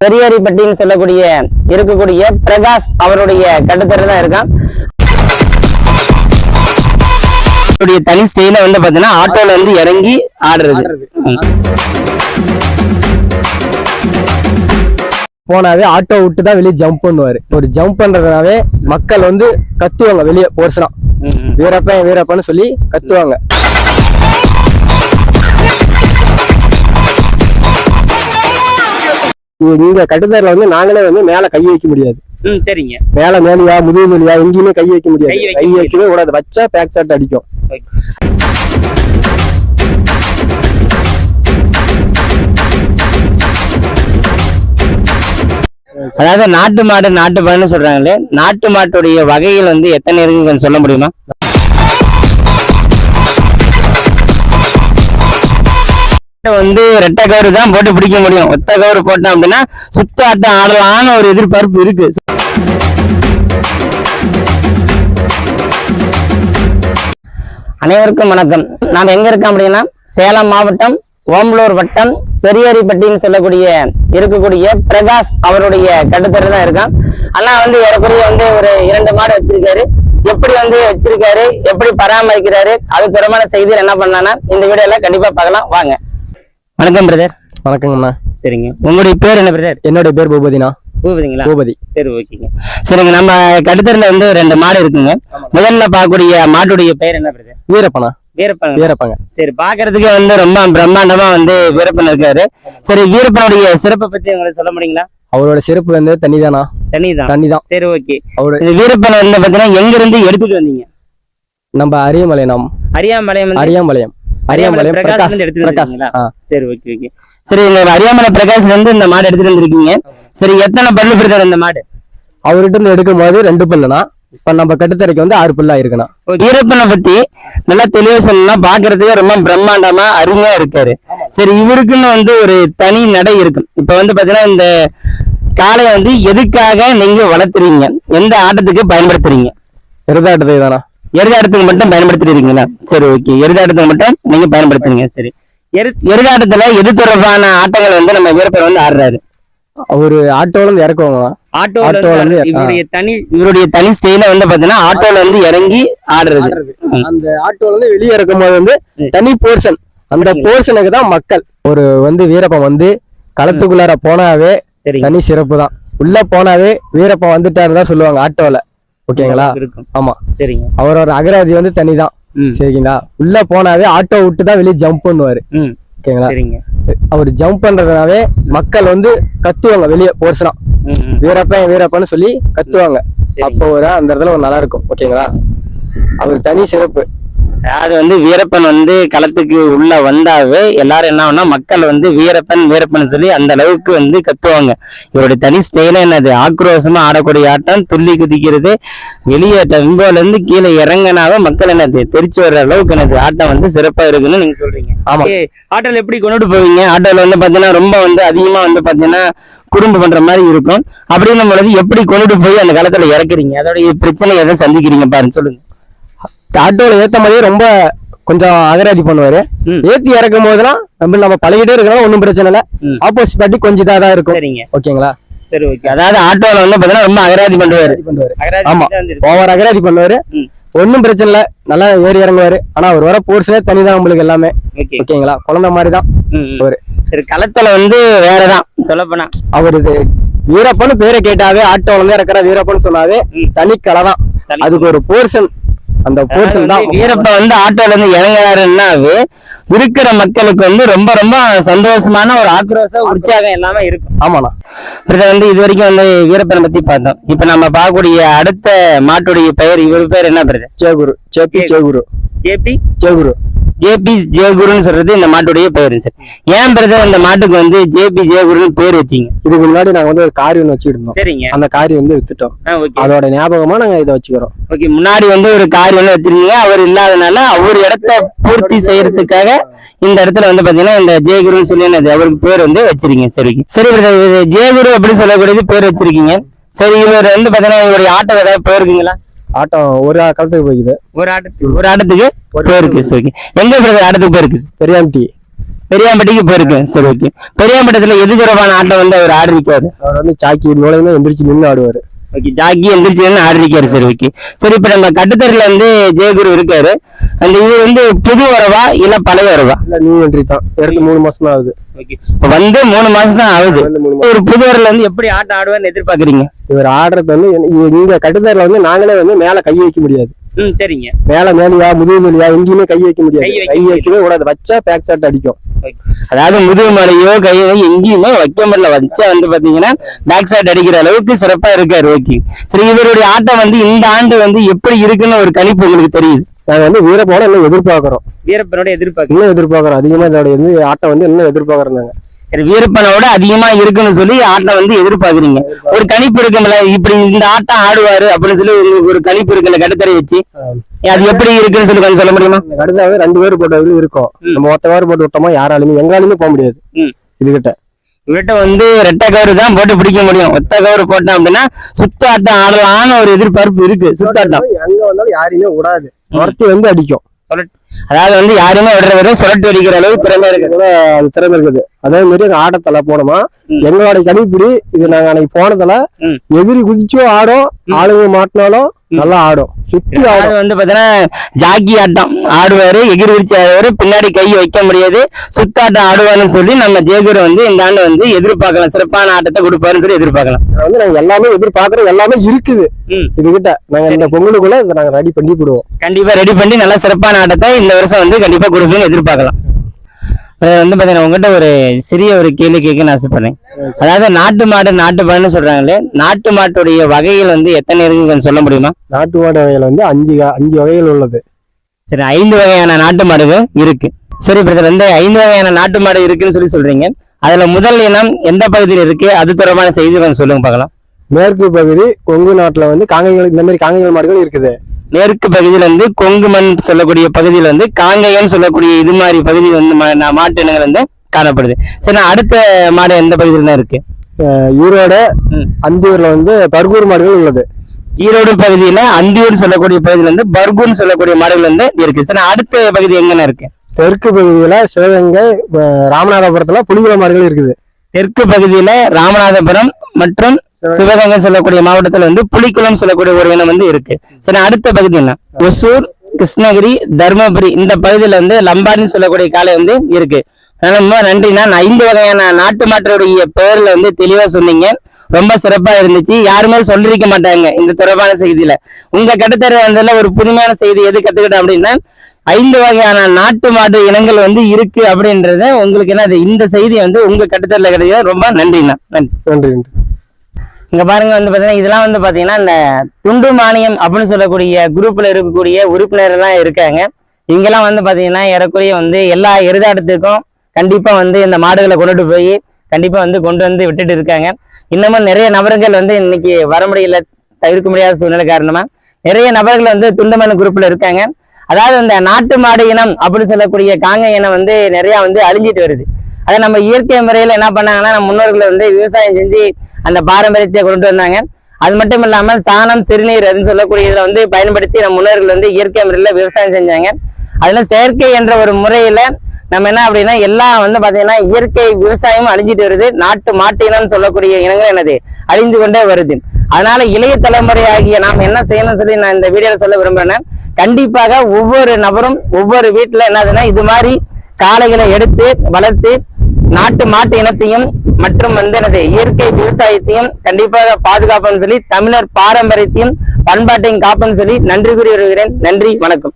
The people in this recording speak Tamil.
பெரியாரிப்பட்டின்னு சொல்லக்கூடிய இருக்கக்கூடிய பிரகாஷ் அவருடைய கட்டுத்தர தான் இருக்கான். அவருடைய தனி ஸ்டைல வந்து பாத்தீங்கன்னா ஆட்டோல இருந்து இறங்கி ஆடுறது. போனாவே ஆட்டோ விட்டு தான் வெளியே ஜம்ப் பண்ணுவாரு. ஒரு ஜம்ப் பண்றதுனாவே மக்கள் வந்து கத்துவாங்க வெளியே போர்ஸ்னா ம், ம். வீரப்பன் வீரப்பன்னு சொல்லி கத்துவாங்க. இங்க கட்டுத்தரில் வந்து நாங்களே வந்து மேல கை வைக்க முடியாது. ம் சரிங்க. மேல மேலியா முதுகு மேலியா எங்கேயுமே கை வைக்க முடியாது. கை வைக்க கை வைக்கவே கூடாது. வச்சா பேக் ஷாட் அடிக்கும். அதாவது நாட்டு மாடு நாட்டு மாடுன்னு சொல்றாங்களே நாட்டு மாட்டுடைய வகைகள் வந்து எத்தனை இருக்குன்னு கொஞ்சம் சொல்ல முடியுமா? வந்து ரெட்டை கவரு தான் போட்டு பிடிக்க முடியும். ஒத்த கவரு போட்டோம் அப்படின்னா சுத்த ஆட்டம் ஆடலாம்னு ஒரு எதிர்பார்ப்பு இருக்கு. அனைவருக்கும் வணக்கம். நாம் எங்க இருக்கோம் அப்படின்னா சேலம் மாவட்டம் ஓம்பலூர் வட்டம் பெரியரிப்பட்டின்னு சொல்லக்கூடிய இருக்கக்கூடிய பிரகாஷ் அவருடைய கட்டுத்தர தான் இருக்கான். அண்ணா வந்து ஏறக்குறைய வந்து ஒரு இரண்டு மாடு வச்சிருக்காரு. எப்படி வந்து வச்சிருக்காரு எப்படி பராமரிக்கிறாரு அது தொடர்பான செய்திகள் என்ன பண்ணலாம்னா இந்த வீடியோல கண்டிப்பா பார்க்கலாம். வாங்க. வணக்கம் பிரதர் வணக்கங்கண்ணா சரிங்க. உங்களுடைய பேர் என்ன பிரதர் என்னோட பேர் பூபதினா பூபதிங்களா? பூபதி. சரி ஓகேங்க. சரிங்க நம்ம கடுத்தரில் வந்து ரெண்டு மாடு இருக்குங்க. முதல்ல பார்க்கக்கூடிய மாட்டுடைய பேர் என்ன பிரதர் வீரப்பனா. வீரப்பன். வீரப்பங்க. சரி பாக்குறதுக்கு வந்து ரொம்ப பிரம்மாண்டமா வந்து வீரப்பன் இருக்காரு. சரி வீரப்பனுடைய சிறப்பை பத்தி உங்களுக்கு சொல்ல முடியுங்களா? அவரோட சிறப்பு வந்து தண்ணிதானா. தனிதான் தண்ணி தான் சரி ஓகே. அவரோட வீரப்பன் வந்து பாத்தீங்கன்னா எங்க இருந்து எடுத்துட்டு வந்தீங்க? நம்ம அரியமலை நாம் அரியாமலையம் அரியாமலையம் அரியாமலையம். பிரகாஷ்ல பிரகாஷ் பிரகாஷ் சரி ஓகே ஓகே சரி இந்த அரியாமலை பிரகாஷ்ல இருந்து இந்த மாடு எடுத்துட்டு வந்திருக்கீங்க. சரி எத்தனை பல்லு பிரதர் இந்த மாடு? அவர்கிட்ட இருந்து எடுக்கும் போது ரெண்டு பல்லுனா இப்ப நம்ம கட்டுத்தரைக்கு வந்து ஆறு பல்லா இருக்குண்ணா. வீரப்பனை பத்தி நல்லா தெளிவா சொல்லணும்னா பாக்குறதுக்கு ரொம்ப பிரம்மாண்டமா அருமையா இருக்காரு. சரி இவருக்குன்னு வந்து ஒரு தனி நடை இருக்கும் இப்ப வந்து பாத்தீங்கன்னா இந்த காளைய வந்து எதுக்காக நீங்க வளர்த்துறீங்க? எந்த ஆட்டத்துக்கு பயன்படுத்துறீங்க? எருதாட்டத்தை தானா எருதாட்டத்துக்கு மட்டும் பயன்படுத்துறீங்களா சரி ஓகே எருதாட்டத்துக்கு மட்டும் நீங்க பயன்படுத்துறீங்க சரி. எரு எருதாட்டத்துல எது தொடர்பான ஆட்டங்கள் வந்து நம்ம வீரப்பன் வந்து ஆடுறாரு? அவரு ஆட்டோல இருந்து இறக்குவாங்க. ஆட்டோல இருந்து இவருடைய தனி இவருடைய தனி ஸ்டைல வந்து பாத்தீங்கன்னா ஆட்டோல இருந்து இறங்கி ஆடுறது. அந்த ஆட்டோல இருந்து வெளியே இறக்கும் போது வந்து. தனி போர்ஷன் அந்த. போர்ஷனுக்கு தான் மக்கள். ஒரு வந்து வீரப்பன் வந்து களத்துக்குள்ளார போனாவே சரி. தனி சிறப்பு தான். உள்ள போனாவே வீரப்பன் வந்துட்டாரு தான் சொல்லுவாங்க ஆட்டோல. ஓகேங்களா? இருக்கும் ஆமா. சரிங்க. அவரோட அகராதி வந்து தனி தான் ம். சரிங்களா? உள்ள போனாவே ஆட்டோ விட்டு தான் வெளியே ஜம்ப் பண்ணுவாரு. ஓகேங்களா? சரிங்க. அவர் ஜம்ப் பண்றதுனாவே மக்கள் வந்து கத்துவாங்க வெளியே ம். வீரப்பன் வீரப்பன்னு சொல்லி கத்துவாங்க. அப்போ ஒரு அந்த இடத்துல ஒரு நல்லா இருக்கும். ஓகேங்களா? அவர் தனி சிறப்பு. அதாவது வந்து வீரப்பன் வந்து களத்துக்கு உள்ள வந்தாவே எல்லாரும் என்ன ஆகும்னா மக்கள் வந்து வீரப்பன் வீரப்பன் சொல்லி அந்த அளவுக்கு வந்து கத்துவாங்க. இவருடைய தனி ஸ்டைல என்னது? ஆக்ரோஷமா ஆடக்கூடிய ஆட்டம் துள்ளி குதிக்கிறது வெளியே டெம்போல இருந்து கீழே இறங்கினாவே மக்கள் என்னது? தெரிச்சு வர்ற அளவுக்கு என்னது? ஆட்டம் வந்து சிறப்பா இருக்குன்னு நீங்க சொல்றீங்க. ஆமா. ஆட்டோல எப்படி கொண்டுட்டு போவீங்க? ஆட்டோல வந்து பாத்தீங்கன்னா ரொம்ப வந்து அதிகமா வந்து பாத்தீங்கன்னா குறும்பு பண்ற மாதிரி இருக்கும். அப்படின்னும் பொழுது எப்படி கொண்டுட்டு போய் அந்த காலத்துல இறக்குறீங்க? அதோடைய பிரச்சனை எதை சந்திக்கிறீங்க பாருங்க சொல்லுங்க. ஆட்டோல ஏத்தும் போதே ரொம்ப கொஞ்சம் அகராதி பண்ணுவாரு. ஏத்தி இறக்கும் போதெல்லாம் நம்ம நம்ம பழகிட்டே இருக்கனால ஒன்றும் பிரச்சனை இல்லை. ஆப்போசிட் பார்ட்டி கொஞ்சம் இதாக தான் இருக்கும். சரிங்க. ஓகேங்களா? சரி ஓகே. அதாவது ஆட்டோல வந்து பாத்தீங்கன்னா ரொம்ப அகராதி பண்ணுவாரு. பண்ணுவாரு. அகராதி ஆமா. தான் வந்து இருக்கு. ஓவர் அகராதி பண்ணுவாரு. ஒன்றும் பிரச்சனை இல்லை. நல்லா ஏறி இறங்குவாரு. ஆனா அவர் வர போர்ஷனே தனிதான் நம்மளுக்கு எல்லாமே. ஓகே. ஓகேங்களா? குழந்தை மாதிரி தான். அவரு. சரி களத்துல வந்து வேறதான் சொல்ல போனா அவர் இது வீரப்பன்னு பேரை கேட்டாவே ஆட்டோல இருந்து இறக்குற வீரப்பன்னு சொன்னாவே. தனி கலை தான். தனி அதுக்கு ஒரு போர்ஷன் அந்த போர்ஷன் தான். வீரப்ப வந்து ஆட்டோல இருந்து இறங்குறாருன்னாவே இருக்கிற மக்களுக்கு வந்து ரொம்ப ரொம்ப சந்தோஷமான ஒரு ஆக்ரோஷம் உற்சாகம் எல்லாமே இருக்கும். ஆமாண்ணா. இதை வந்து இது வரைக்கும் வந்து வீரப்பனை பத்தி பார்த்தோம். இப்ப நம்ம பார்க்கக்கூடிய அடுத்த மாட்டுடைய பெயர் இவர் பேர் என்ன brother? Jayaguru JP Jayaguru JP Jayaguru JP ஜெயகுருன்னு சொல்றது இந்த மாட்டுடைய பெயர் சார் ஏன் பிரதர் இந்த மாட்டுக்கு வந்து ஜேபி ஜெயகுருன்னு பேர் வச்சீங்க? இதுக்கு முன்னாடி நாங்க வந்து ஒரு காரி ஒன்று வச்சுக்கிட்டு சரிங்க. அந்த காரி வந்து வித்துட்டோம். அதோட ஞாபகமா நாங்க இதை வச்சுக்கிறோம். ஓகே முன்னாடி வந்து ஒரு கார் வந்து வச்சிருக்கீங்க அவர் இல்லாதனால அவர் இடத்த பூர்த்தி செய்யறதுக்காக இந்த இடத்துல வந்து பாத்தீங்கன்னா இந்த ஜெயகுருன்னு சொல்லி அவருக்கு பேர் வந்து வச்சிருக்கீங்க சரி சரி இது ஜெயகுரு அப்படின்னு சொல்லக்கூடியது பேர் வச்சிருக்கீங்க. சரி இவர் வந்து பாத்தீங்கன்னா இவருடைய ஆட்டம் ஏதாவது போயிருக்குங்களா ஆட்டம் ஒரு காலத்துக்கு போய்க்குது. ஒரு ஆட்டத்துக்கு ஒரு ஆட்டத்துக்கு போயிருக்கு சரி எங்க பிரதர் ஆட்டத்துக்கு போயிருக்கு? பெரியாம்டி பெரியாம்பட்டிக்கு போயிருக்கு சரி ஓகே. பெரியாம்பட்டத்துல எது தொடர்பான ஆட்டம் வந்து அவர் ஆடி இருக்காரு? அவர் வந்து சாக்கி நுழையுமே எந்திரிச்சு நின்று ஆடுவாரு. ஓகே ஜாக்கி எந்திரிச்சு ஆடி இருக்காரு சரி ஓகே சரி இப்ப நம்ம கட்டுத்தறில வந்து ஜெயகுரு இருக்காரு. அந்த இது வந்து புது வரவா இல்ல பழைய வரவா? இல்ல நியூ என்ட்ரி தான். எடுத்து மூணு மாசம் தான் ஆகுது. ஓகே இப்ப வந்து மூணு மாசம் தான் ஆகுது. ஒரு புதுவரில் வந்து எப்படி ஆட்டம் ஆடுவார்னு எதிர்பார்க்கறீங்க? இவர் ஆடுறது வந்து இங்க கட்டுத்தரில் வந்து நாங்களே வந்து மேல கை வைக்க முடியாது. ம் சரிங்க. மேல மேலியா முதுகு மேலியா எங்கேயுமே கை வைக்க முடியாது. கை வைக்க கை வைக்கவே கூடாது. வச்சா பேக் ஷாட் அடிக்கும். அதாவது முதுகு மலையோ கையோ எங்கேயுமே வைக்க முடியல. வச்சா வந்து பாத்தீங்கன்னா பேக் சைட் அடிக்கிற அளவுக்கு சிறப்பா இருக்காரு ஓகே. சரி இவருடைய ஆட்டம் வந்து இந்த ஆண்டு வந்து எப்படி இருக்குன்னு ஒரு கணிப்பு உங்களுக்கு தெரியுது? நாங்க வந்து வீரப்போன இன்னும் எதிர்பார்க்கறோம். வீரப்பனோட எதிர்பார்க்க இன்னும் எதிர்பார்க்கறோம். அதிகமா இதோட வந்து ஆட்டம் வந்து இன்னும் எதிர்பார்க்கறோம் நாங்க. வீரப்பனோட அதிகமா இருக்குன்னு சொல்லி ஆட்டம் வந்து எதிர்பார்க்கறீங்க. ஒரு கணிப்பு இருக்கும்ல இப்படி இந்த ஆட்டம் ஆடுவாரு அப்படின்னு சொல்லி உங்களுக்கு ஒரு கணிப்பு இருக்குல்ல கட்டுத்தரை வச்சு அது எப்படி இருக்குன்னு சொல்லி கொஞ்சம் சொல்ல முடியுமா? இந்த கடுதா வந்து ரெண்டு பேர் போட்டது இருக்கும். நம்ம ஒத்த பேர் போட்டு விட்டோமா யாராலுமே எங்களாலுமே போக முடியாது. இதுகிட்ட. இவர்கிட்ட வந்து ரெட்டை கவரு தான் போட்டு பிடிக்க முடியும். ஒத்த கவரு போட்டோம் அப்படின்னா சுத்த ஆட்டம் ஆடலாம்னு ஒரு எதிர்பார்ப்பு இருக்கு. சுத்தாட்டம் எங்க வந்தாலும் யாரையுமே விடாது. துரத்தி வந்து அடிக்கும். அதாவது வந்து யாருமே விடுற சுரட்டு அடிக்கிற அளவுக்கு திறமை இருக்கு கூட அது திறமை இருக்குது அதே மாதிரி எங்க ஆட்டத்துல போனோமா. எங்களோட கணிப்பிடி இது நாங்க அன்னைக்கு போனதுல. எதிரி குதிச்சும் ஆடும் ஆளுங்க மாட்டினாலும் நல்லா ஆடும். சுத்தி அதாவது வந்து பாத்தீங்கன்னா ஜாக்கி ஆட்டம் ஆடுவாரு. எகிரி விரிச்சு ஆடுவாரு. பின்னாடி கை வைக்க முடியாது. சுத்தாட்டம் ஆடுவாருன்னு சொல்லி நம்ம ஜெயகுரு வந்து இந்த ஆண்டு வந்து எதிர்பார்க்கலாம். சிறப்பான ஆட்டத்தை கொடுப்பாருன்னு சொல்லி எதிர்பார்க்கலாம். வந்து நாங்க எல்லாமே எதிர்பார்க்கறோம் எல்லாமே இருக்குது. இதுகிட்ட நாங்க இந்த பொங்கலுக்குள்ள இதை நாங்க ரெடி பண்ணி போடுவோம். கண்டிப்பா ரெடி பண்ணி நல்ல சிறப்பான ஆட்டத்தை இந்த வருஷம் வந்து கண்டிப்பா கொடுப்பீங்கன்னு எதிர்பார்க்கலாம். வந்து பாத்தீங்கன்னா உங்ககிட்ட ஒரு சிறிய ஒரு கேள்வி கேட்கணும்னு ஆசைப்படுறேன். அதாவது நாட்டு மாடு நாட்டு மாடுன்னு சொல்றாங்களே நாட்டு மாட்டுடைய வகைகள் வந்து எத்தனை இருக்குன்னு கொஞ்சம் சொல்ல முடியுமா? நாட்டு மாடு வகையில வந்து அஞ்சு அஞ்சு வகைகள் உள்ளது. சரி ஐந்து வகையான நாட்டு மாடுகள் இருக்கு. சரி பிரதர் வந்து ஐந்து வகையான நாட்டு மாடு இருக்குன்னு சொல்லி சொல்றீங்க. அதுல முதல் இனம் எந்த பகுதியில் இருக்கு? அது தொடர்பான செய்தி கொஞ்சம் சொல்லுங்க பார்க்கலாம். மேற்கு பகுதி கொங்கு நாட்டுல வந்து காங்கைகள் இந்த மாதிரி காங்கைகள் மாடுகள் இருக்குது. மேற்கு பகுதியில இருந்து கொங்கு மண் சொல்லக்கூடிய பகுதியில வந்து காங்கயம் சொல்லக்கூடிய இது மாதிரி பகுதி வந்து மாட்டு இனங்கள் வந்து காணப்படுது. சரி அடுத்த மாடு எந்த பகுதியில தான் இருக்கு? ஈரோட. அந்தியூர்ல வந்து பர்கூர் மாடுகள் உள்ளது. ஈரோடு பகுதியில அந்தியூர் சொல்லக்கூடிய பகுதியில வந்து பர்கூன் சொல்லக்கூடிய மாடுகள் வந்து இருக்கு. சரி அடுத்த பகுதி எங்கன இருக்கு? தெற்கு பகுதியில சிவகங்கை ராமநாதபுரத்துல புலிகுள மாடுகள் இருக்குது. தெற்கு பகுதியில ராமநாதபுரம் மற்றும் சிவகங்கை சொல்லக்கூடிய மாவட்டத்துல வந்து புலிக்குளம் சொல்லக்கூடிய ஒரு இனம் வந்து இருக்கு. சரி அடுத்த பகுதி என்ன? ஒசூர் கிருஷ்ணகிரி தருமபுரி இந்த பகுதியில வந்து லம்பாடின்னு சொல்லக்கூடிய காலை வந்து இருக்கு. ரொம்ப நான் ஐந்து வகையான நாட்டு மாட்டுடைய பெயர்ல வந்து தெளிவா சொன்னீங்க. ரொம்ப சிறப்பா இருந்துச்சு. யாருமே சொல்லிருக்க மாட்டாங்க இந்த தொடர்பான செய்தியில. உங்க கட்டுத்தர வந்ததுல ஒரு புதுமையான செய்தி எது கத்துக்கிட்டேன் அப்படின்னா ஐந்து வகையான நாட்டு மாடு இனங்கள் வந்து இருக்கு அப்படின்றத உங்களுக்கு என்ன இந்த செய்தி வந்து உங்க கட்டுத்தரல கிடையாது ரொம்ப நன்றிண்ணா. நன்றி. நன்றி நன்றி. இங்க பாருங்க வந்து பாத்தீங்கன்னா இதெல்லாம் வந்து பாத்தீங்கன்னா இந்த துண்டு மானியம் அப்படின்னு சொல்லக்கூடிய குரூப்ல இருக்கக்கூடிய உறுப்பினர் எல்லாம் இருக்காங்க. இங்கெல்லாம் வந்து பாத்தீங்கன்னா ஏறக்குறைய வந்து எல்லா எருதாட்டத்துக்கும் கண்டிப்பா வந்து இந்த மாடுகளை கொண்டுட்டு போய் கண்டிப்பா வந்து கொண்டு வந்து விட்டுட்டு இருக்காங்க. இன்னமும் நிறைய நபர்கள் வந்து இன்னைக்கு வர முடியல தவிர்க்க முடியாத சூழ்நிலை காரணமா நிறைய நபர்கள் வந்து துண்டமன் குரூப்ல இருக்காங்க. அதாவது இந்த நாட்டு மாடு இனம் அப்படின்னு சொல்லக்கூடிய காங்க இனம் வந்து நிறைய வந்து அழிஞ்சிட்டு வருது. அதை நம்ம இயற்கை முறையில என்ன பண்ணாங்கன்னா நம்ம முன்னோர்கள் வந்து விவசாயம் செஞ்சு அந்த பாரம்பரியத்தை கொண்டு வந்தாங்க. அது மட்டும் இல்லாமல் சாணம் சிறுநீர் அதுன்னு சொல்லக்கூடிய இதில் வந்து பயன்படுத்தி நம்ம முன்னோர்கள் வந்து இயற்கை முறையில் விவசாயம் செஞ்சாங்க. அதில் செயற்கை என்ற ஒரு முறையில் நம்ம என்ன அப்படின்னா எல்லாம் வந்து பார்த்தீங்கன்னா இயற்கை விவசாயமும் அழிஞ்சிட்டு வருது. நாட்டு மாட்டு இனம்னு சொல்லக்கூடிய இனங்கள் என்னது? அழிந்து கொண்டே வருது. அதனால இளைய தலைமுறை ஆகிய நாம் என்ன செய்யணும்னு சொல்லி நான் இந்த வீடியோவில் சொல்ல விரும்புறேன் கண்டிப்பாக ஒவ்வொரு நபரும் ஒவ்வொரு வீட்டில் என்னதுன்னா இது மாதிரி காளைகளை எடுத்து வளர்த்து நாட்டு மாட்டு இனத்தையும் மற்றும் வந்து எனது இயற்கை விவசாயத்தையும் கண்டிப்பாக பாதுகாப்புன்னு சொல்லி தமிழர் பாரம்பரியத்தையும் பண்பாட்டையும் காப்புன்னு சொல்லி நன்றி கூறி வருகிறேன். நன்றி வணக்கம்.